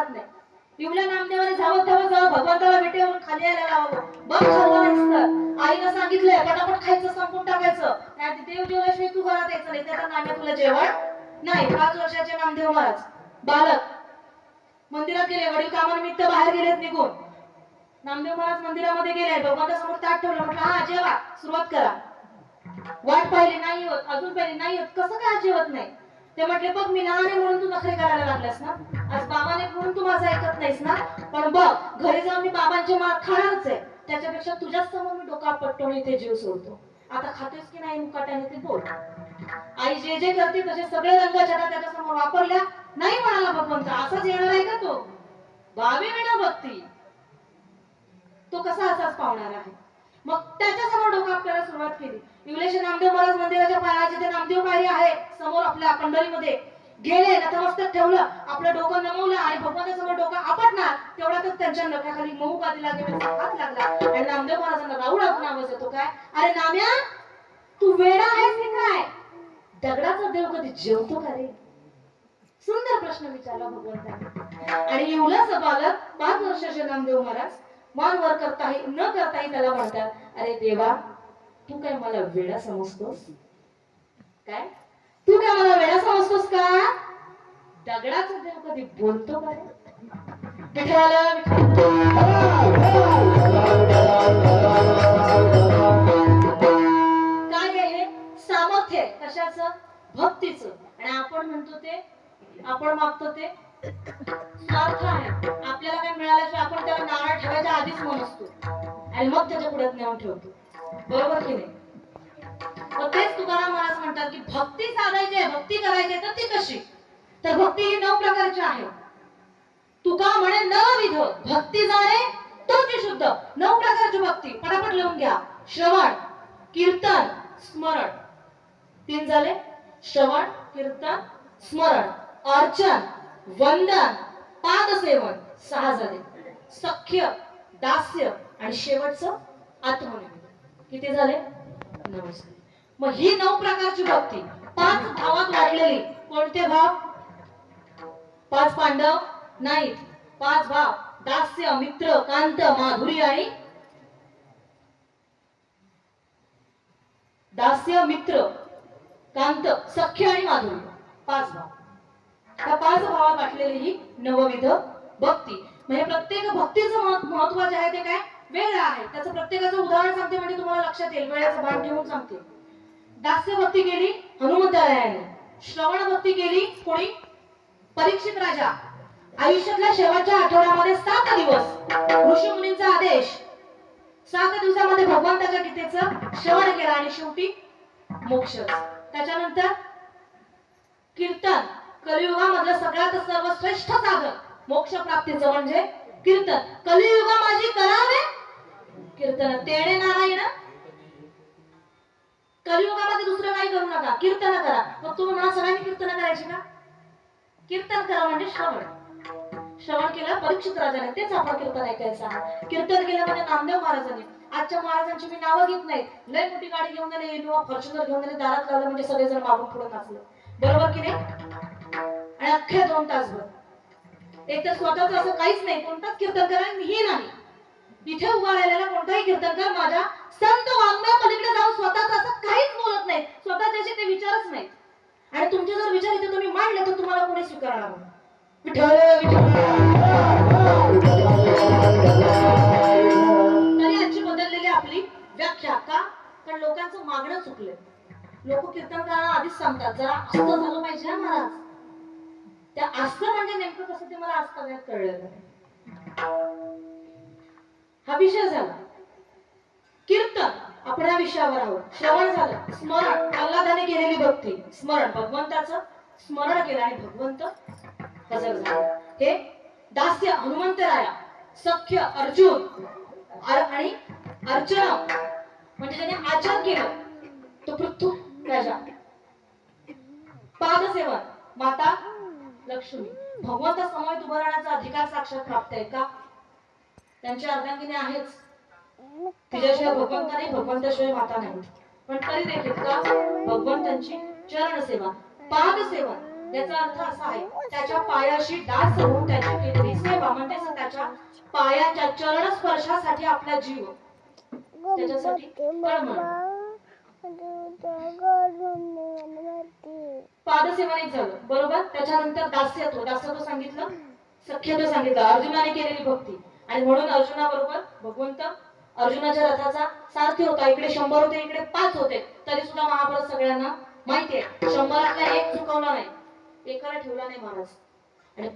राहत नाही. पिवल्या नामदेवाने धावत धावत जावं भगवंताला भेटेवरून खाली यायला लावावं बघ खाल्लं नाहीस आईनं सांगितलंय पटापट खायचं संपून टाकायचं. नाही तर देव जेवल्याशिवाय तू घरात यायचं नाही. त्याचा नाम्या तुला जेवण नाही. पाच वर्षाचे नामदेव महाराज. बालक. मंदिरात गेले वडील कामानिमित्त बाहेर गेलेत निघून. नामदेव महाराज मंदिरामध्ये गेले भगवंता समोर ताट ठेवलं. म्हटलं हा जेवा. सुरुवात करा. वाट पाहिली नाही होत. अजून पाहिली नाही होत. कसं काय जेवत नाही? ते म्हटले बघ मी लहान आहे म्हणून तू नखरे करायला लागलास ना? आज बाबाने नाहीस ना? पण बघ घरी जाऊन मी बाबांची मार खाणारच आहे. त्याच्यापेक्षा तुझ्याच समोर मी डोका पटवून इथे जीव सोडतो. आता खातेस की नाही मुकाट्याने ते बोल. आई जे जे करते तसे सगळे रंगाच्या त्याच्यासमोर वापरल्या नाही म्हणाला भगवंत असाच येणार आहे का तो? बावी वेळा भक्ती. तो कसा असाच पावणार आहे? मग त्याच्यासमोर डोकं आपल्याला सुरुवात केली. इंग्लिश नामदेव महाराज मंदिराच्या पायाची ते नामदेव पायरी आहे समोर आपल्या पंढरीमध्ये गेले नतमस्तक ठेवलं. आपलं डोकं नमवलं आणि भगवंतासमोर डोकं आपटणार तेवढ्यातच त्यांच्या नखाखाली मऊ गादी लागेल हात लागला. आणि नामदेव महाराजांना राऊळ आपण आवाज येतो काय? अरे नाम्या तू वेडा आहेस की काय? दगडाचा देव कधी जेवतो का रे? सुंदर प्रश्न विचारला भगवंताने. आणि इवलस बालक पाच वर्षाचे नामदेव महाराज मान वर करताही न करताही त्याला म्हणतात अरे देवा तू काय मला वेडा समजतोस? काय? तू काय मला समजतोस का? दगडाच देव कधी बोलतो का काय आहे? हे सामर्थ्य कशाच कशाचं? भक्तीचं. आणि आपण म्हणतो ते आपण मागतो ते स्वार्थ आहे. आपल्याला काय मिळाल्याशिवाय आपण त्याला नारळ ठेवायच्या आधीच मन असतो. आणि मग त्याच्या पुढ्यात नेऊन ठेवतो. बरोबर की नाही? की भक्ती साधायची आहे भक्ती करायची आहे तर ती कशी? तर भक्ती ही नऊ प्रकारची आहे. तुका म्हणे नवविध भक्ती जाणे तोची शुद्ध. नऊ प्रकारची भक्ती. पटापट लिहून घ्या. श्रवण कीर्तन स्मरण. तीन झाले. श्रवण कीर्तन स्मरण. अर्चन वंदन पादसेवन. सहा झाले. सख्य दास्य आणि शेवटचं आत्मनिवेदन. किती झाले? नऊ झाले. मग ही नऊ प्रकारची भक्ती. पाच भावात वाढलेली. कोणते भाव? पाच पांडव? नाही. पाच भाव. दास्य मित्र कांत माधुरी आणि दास्य मित्र कांत सख्य आणि माधुरी. पाच भाव. त्या पाच भावात वाटलेली ही नवविध भक्ती. म्हणजे प्रत्येक भक्तीचं महत्- आहे ते काय? वेळ आहे. त्याचं प्रत्येकाचं उदाहरण सांगते म्हणजे तुम्हाला लक्षात येईल. वेळाचं भान ठेवून सांगते. दास्य भक्ती केली हनुमंतरायाने श्रवण भक्ती केली कोणी? परीक्षित राजा. आयुष्यातल्या शेवटच्या आठवड्यामध्ये सात दिवस. ऋषी मुनींचा आदेश. सात दिवसामध्ये भगवंताच्या गीतेचं श्रवण केलं आणि शेवटी मोक्ष त्याच्यानंतर कीर्तन. कलियुगामधलं सगळ्यात सर्वश्रेष्ठ साधन मोक्ष प्राप्तीचं म्हणजे कीर्तन. कलियुगा माझी करावे? कीर्तन. तेणे नारायण कलियुगामध्ये दुसरं काही करू नका. कीर्तन करा. मग तुम्ही म्हणा सगळ्यांनी कीर्तन करायची का कीर्तन करा म्हणजे श्रवण. श्रवण केलं परीक्षित राजाने तेच आपण कीर्तन ऐकायचं कीर्तन केलं म्हणजे नामदेव महाराजांनी आजच्या महाराजांची मी नावं घेत नाही. लय मोठी गाडी घेऊन आले किंवा फॉर्च्युनर घेऊन आले दारात लावलं म्हणजे सगळेजण मागून पुढे नाचलं. बरोबर की नाही? आणि अख्ख्या दोन तासभर. एक तर स्वतःच असं काहीच नाही. कोणताच कीर्तन करा मीही नाही. इथे उभा राहिलेला कोणताही कीर्तनकार माझ्या संत वाङ्मया पलीकडे जाऊन स्वतःच असं काहीच बोलत नाही. स्वतः त्याचे ते विचारच नाही. आणि तुमचे जर विचार इथे तुम्ही मांडले तर तुम्हाला कोणी स्वीकारणार तरी आजची बदललेली आपली व्याख्या का? कारण लोकांचं मागणं चुकलंय. लोक कीर्तन करायला आधीच सांगतात जरा असं झालं पाहिजे हा महाराज. त्या असं म्हणजे नेमकं कसं ते मला आज कळलं नाही. हा विषय झाला. आपल्या विषयावर आहोत. श्रवण झालं. स्मरण. आल्हादाने केलेली भक्ती. स्मरण. भगवंताचं स्मरण केलं आणि भगवंत हजर झाला. हे दास्य हनुमंतराया सख्य अर्जुन आणि अर्चना म्हणजे त्याने आचार केलं. तो पृथ्वी राजा. पादसेवन माता लक्ष्मी. भगवंता समोर उभं राहण्याचा अधिकार साक्षात प्राप्त आहे का? त्यांच्या अर्धांगिनी आहेच. तिच्याशिवाय भगवंत नाही भगवंताशिवाय माता नाही. पण तरी देखील का भगवंतांची चरण सेवा पाद सेवा याचा अर्थ असा आहे त्याच्या पायाशी डास होऊन त्याची केलेली सेवा म्हणजेच त्याच्या पायाच्या चरण स्पर्शासाठी आपला जीव. त्याच्यासाठी कळमळ. पादसेवनिक झालं. बरोबर? त्याच्यानंतर दास्यत्व. दास्यत्व सांगितलं सख्यत्व सांगितलं. अर्जुनाने केलेली भक्ती. आणि म्हणून अर्जुनाबरोबर भगवंत अर्जुनाच्या रथाचा सारथी होता. इकडे शंभर होते इकडे पाच होते. तरी सुद्धा महाभारत सगळ्यांना माहिती आहे. शंभरातला एक चुकवला नाही. एकाला ठेवला नाही महाराज.